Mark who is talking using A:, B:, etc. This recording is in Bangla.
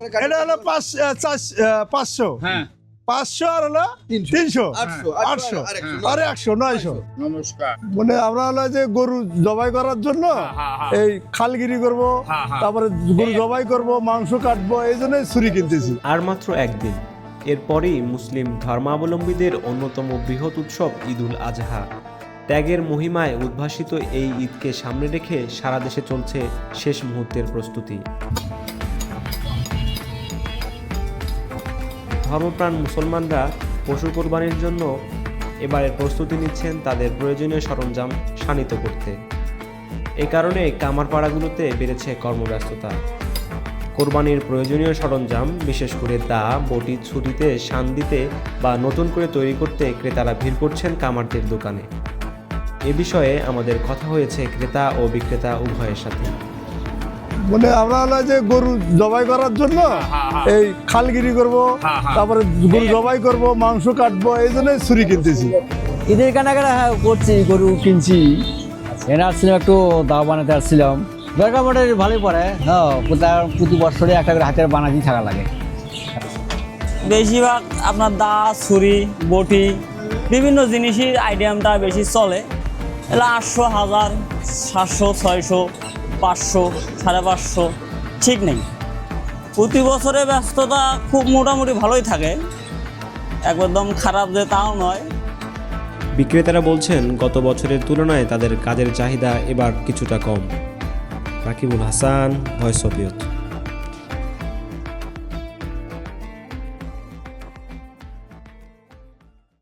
A: এটা হলো পাঁচ পাঁচশো।
B: হ্যাঁ।
A: পাঁচশো আর হলো তিনশো।
C: আটশো আর একশো
A: নয়শো। মানে আমরা হলো যে গরু জবাই করার জন্য
B: হ্যাঁ, হ্যাঁ।
A: এই খালগিরি করব
B: হ্যাঁ, হ্যাঁ।
A: তারপরে গরু জবাই করব মাংস কাটবো এই জন্যই ছুরি কিনতেছি।
D: আর মাত্র একদিন। এরপরই মুসলিম ধর্মাবলম্বীদের অন্যতম বৃহৎ উৎসব ঈদুল আজহা। ত্যাগের মহিমায় উদ্ভাসিত এই ঈদকে সামনে রেখে সারা দেশে চলছে শেষ মুহূর্তের প্রস্তুতি। ধর্মপ্রাণ মুসলমানরা পশু কোরবানির জন্য এবারের প্রস্তুতি নিচ্ছেন তাদের প্রয়োজনীয় সরঞ্জাম শানিত করতে। এ কারণে কামারপাড়াগুলোতে বেড়েছে কর্মব্যস্ততা। কোরবানির প্রয়োজনীয় সরঞ্জাম, বিশেষ করে দা, বটি, ছুরিতে শান দিতে বা নতুন করে তৈরি করতে ক্রেতারা ভিড় করছেন কামারদের দোকানে। এ বিষয়ে আমাদের কথা হয়েছে ক্রেতা ও বিক্রেতা উভয়ের সাথে।
A: মানে আমরা হলো যে গরু জবাই করার জন্য এই খালগিরি করব
B: হ্যাঁ, হ্যাঁ।
A: তারপরে গরু জবাই করব মাংস কাটবো এই জন্যই ছুরি কিনতেছি।
E: ঈদের কেনাকাটা হ্যাঁ করছি গরু কিনছি। এনে আসছিলাম একটু দাও বানাতে আসছিলাম। দরকার পড়ে ভালোই পড়ে হ্যাঁ প্রতি- প্রতি বছরে একটা করে হাতের বানাতেই থাকা লাগে।
F: বেশিরভাগ আপনার দা ছুরি বটি বিভিন্ন জিনিসের আইটেমটা বেশি চলে। এগুলো আটশো হাজার সাতশো ছয়শো। পাঁচশো, সাড়ে পাঁচশো, ঠিক নেই। প্রতি বছরে ব্যস্ততা খুব মোটামুটি ভালোই থাকে। একদম খারাপ যে তাও নয়।
D: বিক্রেতারা বলছেন, গত বছরের তুলনায় তাদের কাজের চাহিদা এবার কিছুটা কম। Rakibul Hasan, voice of